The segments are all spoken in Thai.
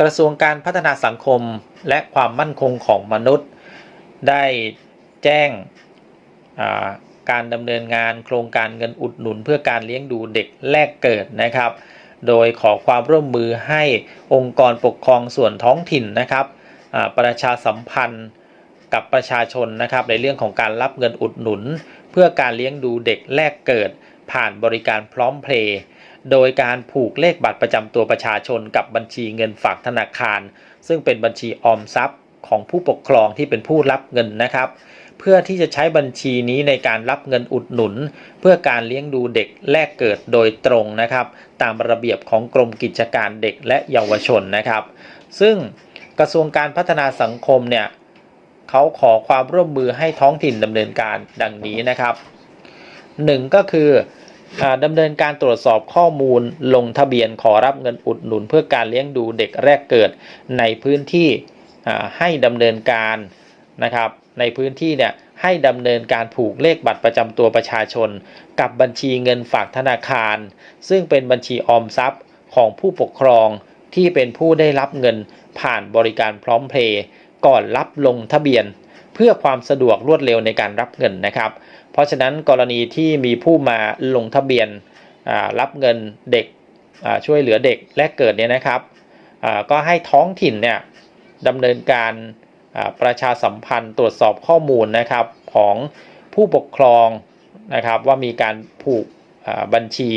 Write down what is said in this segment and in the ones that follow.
กระทรวงการพัฒนาสังคมและความมั่นคงของมนุษย์ ได้แจ้งาการดำเนินงานโครงการเงินอุดหนุน เพื่อการเลี้ยงดูเด็กแรกเกิดนะครับ โดยขอความร่วมมือให้องค์กรปกครองส่วนท้องถิ่นนะครับประชาสัมพันธ์กับประชาชนนะครับในเรื่องของการรับเงินอุดหนุน เพื่อการเลี้ยงดูเด็กแรกเกิด ผ่านบริการพร้อมเพลย์ โดยการผูกเลขบัตรประจำตัวประชาชนกับบัญชีเงินฝากธนาคาร ซึ่งเป็นบัญชีออมทรัพย์ของผู้ปกครองที่เป็นผู้รับเงินนะครับ เพื่อที่จะใช้บัญชีนี้ในการรับเงินอุดหนุน เพื่อการเลี้ยงดูเด็กแรกเกิดโดยตรงนะครับ ตามระเบียบของกรมกิจการเด็กและเยาวชนนะครับ ซึ่งกระทรวงการพัฒนาสังคมเนี่ยเขาขอความร่วมมือให้ท้องถิ่นดำเนินการดังนี้นะครับหนึ่งก็คือ ดำเนินการตรวจสอบข้อมูลลงทะเบียนขอรับเงินอุดหนุน เพื่อการเลี้ยงดูเด็กแรกเกิดในพื้นที่ให้ดำเนินการนะครับ ในพื้นที่เนี่ยให้ดำเนินการผูกเลขบัตรประจำตัวประชาชน กับบัญชีเงินฝากธนาคาร ซึ่งเป็นบัญชีออมทรัพย์ของผู้ปกครองที่เป็นผู้ได้รับเงินผ่านบริการพร้อมเพย์ก่อนรับลงทะเบียน เพื่อความสะดวกรวดเร็วในการรับเงินนะครับ เพราะฉะนั้นกรณีที่มีผู้มาลงทะเบียนรับเงินเด็กช่วยเหลือเด็กแรกเกิดเนี่ยนะครับก็ให้ท้องถิ่นเนี่ยดำเนินการประชาสัมพันธ์ตรวจสอบข้อมูลนะครับของผู้ปกครองนะครับว่ามีการผูกบัญชี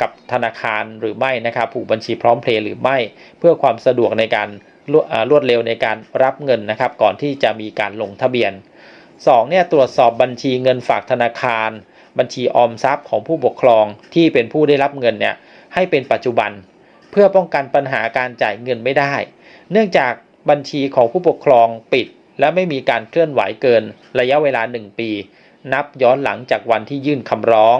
กับธนาคารหรือไม่นะครับผูกบัญชีพร้อมเพลย์หรือไม่ เพื่อความสะดวกในการรวดอ่ารวดเร็วในการรับเงินนะครับ ก่อนที่จะมีการลงทะเบียน 2 เนี่ยตรวจสอบบัญชีเงินฝากธนาคาร บัญชีออมทรัพย์ของผู้ปกครองที่เป็นผู้ได้รับเงินเนี่ยให้เป็นปัจจุบัน เพื่อป้องกันปัญหาการจ่ายเงินไม่ได้ เนื่องจากบัญชีของผู้ปกครองปิด และไม่มีการเคลื่อนไหวเกิน ระยะเวลา 1 ปี นับย้อนหลังจากวันที่ยื่นคำร้อง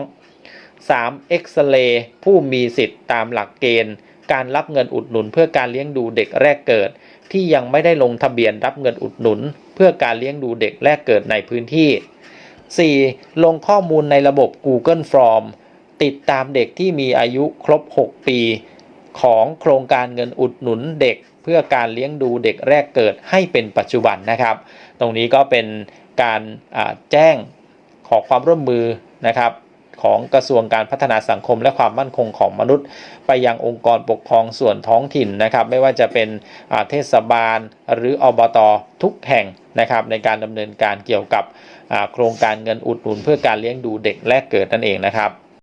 3. เอ็กซเรย์ผู้มีสิทธิ์ตามหลักเกณฑ์ การรับเงินอุดหนุน เพื่อการเลี้ยงดูเด็กแรกเกิด ที่ยังไม่ได้ลงทะเบียนรับเงินอุดหนุน เพื่อการเลี้ยงดูเด็กแรกเกิดในพื้นที่ 4. ลงข้อมูลในระบบ Google Form ติดตามเด็กที่มีอายุครบ 6 ปี ของโครงการเงินอุดหนุนเด็ก เพื่อการเลี้ยงดูเด็กแรกเกิดให้เป็นปัจจุบันนะครับ ตรงนี้ก็เป็นการแจ้งขอความร่วมมือนะครับ ของกระทรวงการพัฒนาสังคมและความมั่นคงของมนุษย์ ไปยังองค์กรปกครองส่วนท้องถิ่นนะครับ ไม่ว่าจะเป็นเทศบาลหรืออบตทุกแห่งนะครับในการดำเนินการเกี่ยวกับโครงการเงินอุดหนุนเพื่อการเลี้ยงดูเด็กแรกเกิดนั่นเองนะครับ